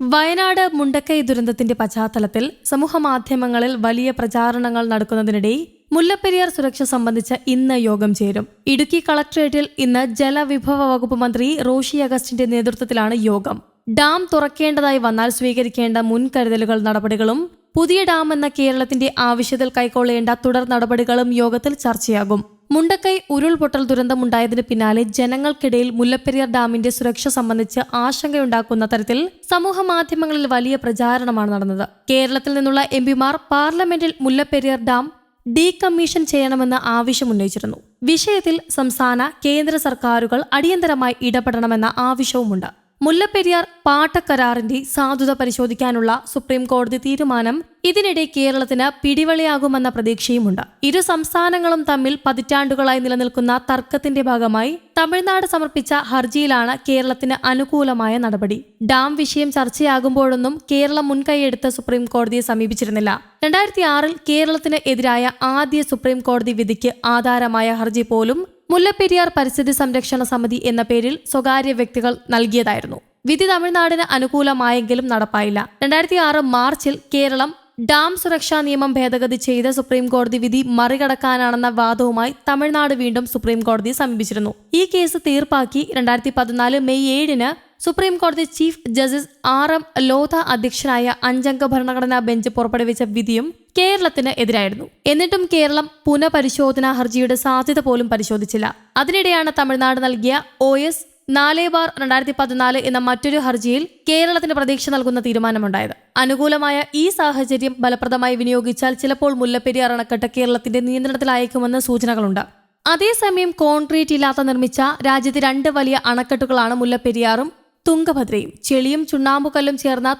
വയനാട് മുണ്ടക്കൈ ദുരന്തത്തിന്റെ പശ്ചാത്തലത്തിൽ സമൂഹമാധ്യമങ്ങളിൽ വലിയ പ്രചാരണങ്ങൾ നടക്കുന്നതിനിടെ മുല്ലപ്പെരിയാർ സുരക്ഷ സംബന്ധിച്ച് ഇന്ന് യോഗം ചേരും. ഇടുക്കി കളക്ടറേറ്റിൽ ഇന്ന് ജലവിഭവ വകുപ്പ് മന്ത്രി റോഷി അഗസ്റ്റിന്റെ നേതൃത്വത്തിലാണ് യോഗം. ഡാം തുറക്കേണ്ടതായി വന്നാൽ സ്വീകരിക്കേണ്ട മുൻകരുതലുകൾ നടപടികളും പുതിയ ഡാം എന്ന കേരളത്തിന്റെ ആവശ്യത്തിൽ കൈക്കൊള്ളേണ്ട തുടർ നടപടികളും യോഗത്തിൽ ചർച്ചയാകും. മുണ്ടക്കൈ ഉരുൾപൊട്ടൽ ദുരന്തമുണ്ടായതിനു പിന്നാലെ ജനങ്ങൾക്കിടയിൽ മുല്ലപ്പെരിയാർ ഡാമിന്റെ സുരക്ഷ സംബന്ധിച്ച് ആശങ്കയുണ്ടാക്കുന്ന തരത്തിൽ സമൂഹ മാധ്യമങ്ങളിൽ വലിയ പ്രചാരണമാണ് നടന്നത്. കേരളത്തിൽ നിന്നുള്ള എം പിമാർ പാർലമെന്റിൽ മുല്ലപ്പെരിയാർ ഡാം ഡീകമ്മീഷൻ ചെയ്യണമെന്ന് ആവശ്യമുന്നയിച്ചിരുന്നു. വിഷയത്തിൽ സംസ്ഥാന കേന്ദ്ര സർക്കാരുകൾ അടിയന്തരമായി ഇടപെടണമെന്ന ആവശ്യവുമുണ്ട്. മുല്ലപ്പെരിയാർ പാട്ടക്കരാറിന്റെ സാധുത പരിശോധിക്കാനുള്ള സുപ്രീം കോടതി തീരുമാനം ഇതിനിടെ കേരളത്തിന് പിടിവളിയാകുമെന്ന പ്രതീക്ഷയുമുണ്ട്. ഇരു സംസ്ഥാനങ്ങളും തമ്മിൽ പതിറ്റാണ്ടുകളായി നിലനിൽക്കുന്ന തർക്കത്തിന്റെ ഭാഗമായി തമിഴ്നാട് സമർപ്പിച്ച ഹർജിയിലാണ് കേരളത്തിന് അനുകൂലമായ നടപടി. ഡാം വിഷയം ചർച്ചയാകുമ്പോഴൊന്നും കേരളം മുൻകൈയെടുത്ത് സുപ്രീം കോടതിയെ സമീപിച്ചിരുന്നില്ല. രണ്ടായിരത്തി ആറിൽ കേരളത്തിന് എതിരായ ആദ്യ സുപ്രീം കോടതി വിധിക്ക് ആധാരമായ ഹർജി പോലും മുല്ലപ്പെരിയാർ പരിസ്ഥിതി സംരക്ഷണ സമിതി എന്ന പേരിൽ സ്വകാര്യ വ്യക്തികൾ നൽകിയതായിരുന്നു. വിധി തമിഴ്നാടിന് അനുകൂലമായെങ്കിലും നടപ്പായില്ല. രണ്ടായിരത്തി ആറ് മാർച്ചിൽ കേരളം ഡാം സുരക്ഷാ നിയമം ഭേദഗതി ചെയ്ത് സുപ്രീം കോടതി വിധി മറികടക്കാനാണെന്ന വാദവുമായി തമിഴ്നാട് വീണ്ടും സുപ്രീം കോടതിയെ സമീപിച്ചിരുന്നു. ഈ കേസ് തീർപ്പാക്കി രണ്ടായിരത്തി പതിനാല് മെയ് ഏഴിന് സുപ്രീം കോടതി chief justice R M Lodha അധ്യക്ഷനായ അഞ്ചംഗ ഭരണഘടനാ ബെഞ്ച് പുറപ്പെടുവിച്ച വിധിയും കേരളത്തിന് എതിരായിരുന്നു. എന്നിട്ടും കേരളം പുനഃപരിശോധനാ ഹർജിയുടെ സാധ്യത പോലും പരിശോധിച്ചില്ല. അതിനിടെയാണ് തമിഴ്നാട് നൽകിയ ഒ എസ് നാല് ബാർ രണ്ടായിരത്തി പതിനാല് എന്ന മറ്റൊരു ഹർജിയിൽ കേരളത്തിന് പ്രതീക്ഷ നൽകുന്ന തീരുമാനമുണ്ടായത്. അനുകൂലമായ ഈ സാഹചര്യം ഫലപ്രദമായി വിനിയോഗിച്ചാൽ ചിലപ്പോൾ മുല്ലപ്പെരിയാർ അണക്കെട്ട് കേരളത്തിന്റെ നിയന്ത്രണത്തിലായേക്കുമെന്ന് സൂചനകളുണ്ട്. അതേസമയം കോൺക്രീറ്റ് ഇല്ലാത്ത നിർമ്മിച്ച രാജ്യത്തെ രണ്ട് വലിയ അണക്കെട്ടുകളാണ് മുല്ലപ്പെരിയാറും തുങ്കഭദ്രയും ചെളിയും ചുണ്ണാമ്പുകല്ലും ചേർന്ന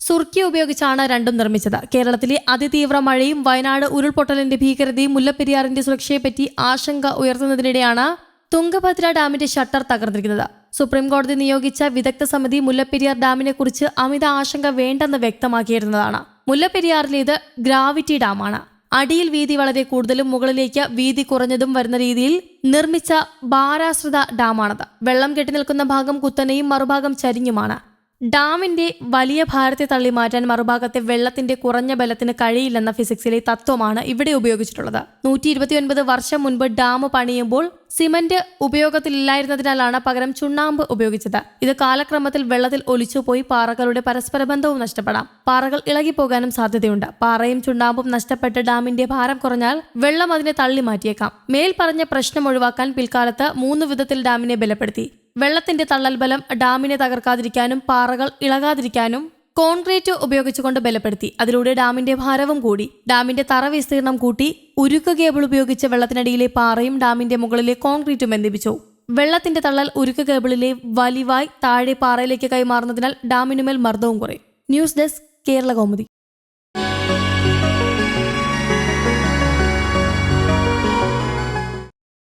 സുർക്കി ഉപയോഗിച്ചാണ് രണ്ടും നിർമ്മിച്ചത്. കേരളത്തിലെ അതിതീവ്ര മഴയും വയനാട് ഉരുൾപൊട്ടലിന്റെ ഭീകരതയും മുല്ലപ്പെരിയാറിന്റെ സുരക്ഷയെപ്പറ്റി ആശങ്ക ഉയർത്തുന്നതിനിടെയാണ് തുങ്കഭദ്ര ഡാമിന്റെ ഷട്ടർ തകർന്നിരിക്കുന്നത്. സുപ്രീം കോടതി നിയോഗിച്ച വിദഗ്ധ സമിതി മുല്ലപ്പെരിയാർ ഡാമിനെ കുറിച്ച് അമിത ആശങ്ക വേണ്ടെന്ന് വ്യക്തമാക്കിയിരുന്നതാണ്. മുല്ലപ്പെരിയാറിലേത് ഗ്രാവിറ്റി ഡാമാണ്. അടിയിൽ വീതി വളരെ കൂടുതലും മുകളിലേക്ക് വീതി കുറഞ്ഞതും വരുന്ന രീതിയിൽ നിർമ്മിച്ച ഭാരാശ്രിത ഡാമാണത്. വെള്ളം കെട്ടി നിൽക്കുന്ന ഭാഗം കുത്തനെയും മറുഭാഗം ചരിഞ്ഞുമാണ്. ഡാമിന്റെ വലിയ ഭാരത്തെ തള്ളി മാറ്റാൻ മറുഭാഗത്തെ വെള്ളത്തിന്റെ കുറഞ്ഞ ബലത്തിന് കഴിയില്ലെന്ന ഫിസിക്സിലെ തത്വമാണ് ഇവിടെ ഉപയോഗിച്ചിട്ടുള്ളത്. നൂറ്റി ഇരുപത്തിയൊൻപത് വർഷം മുൻപ് ഡാം പണിയുമ്പോൾ സിമന്റ് ഉപയോഗത്തിലില്ലായിരുന്നതിനാലാണ് പകരം ചുണ്ണാമ്പ് ഉപയോഗിച്ചത്. ഇത് കാലക്രമത്തിൽ വെള്ളത്തിൽ ഒലിച്ചുപോയി പാറകളുടെ പരസ്പര ബന്ധവും നഷ്ടപ്പെടാം. പാറകൾ ഇളകിപ്പോകാനും സാധ്യതയുണ്ട്. പാറയും ചുണ്ണാമ്പും നഷ്ടപ്പെട്ട് ഡാമിന്റെ ഭാരം കുറഞ്ഞാൽ വെള്ളം അതിനെ തള്ളി മാറ്റിയേക്കാം മേൽ പറഞ്ഞ പ്രശ്നം ഒഴിവാക്കാൻ പിൽക്കാലത്ത് മൂന്ന് വിധത്തിൽ ഡാമിനെ ബലപ്പെടുത്തി. വെള്ളത്തിന്റെ തള്ളൽ ബലം ഡാമിനെ തകർക്കാതിരിക്കാനും പാറകൾ ഇളകാതിരിക്കാനും കോൺക്രീറ്റ് ഉപയോഗിച്ചുകൊണ്ട് ബലപ്പെടുത്തി. അതിലൂടെ ഡാമിന്റെ ഭാരവും കൂടി. ഡാമിന്റെ തറ വിസ്തീർണം കൂട്ടി ഉരുക്ക് കേബിൾ ഉപയോഗിച്ച് വെള്ളത്തിനടിയിലെ പാറയും ഡാമിന്റെ മുകളിലെ കോൺക്രീറ്റും ബന്ധിപ്പിച്ചു. വെള്ളത്തിന്റെ തള്ളൽ ഉരുക്ക് കേബിളിലെ വലിവായി താഴെ പാറയിലേക്ക് കൈമാറുന്നതിനാൽ ഡാമിനുമേൽ മർദ്ദവും കുറയും. News desk Kerala Kaumudi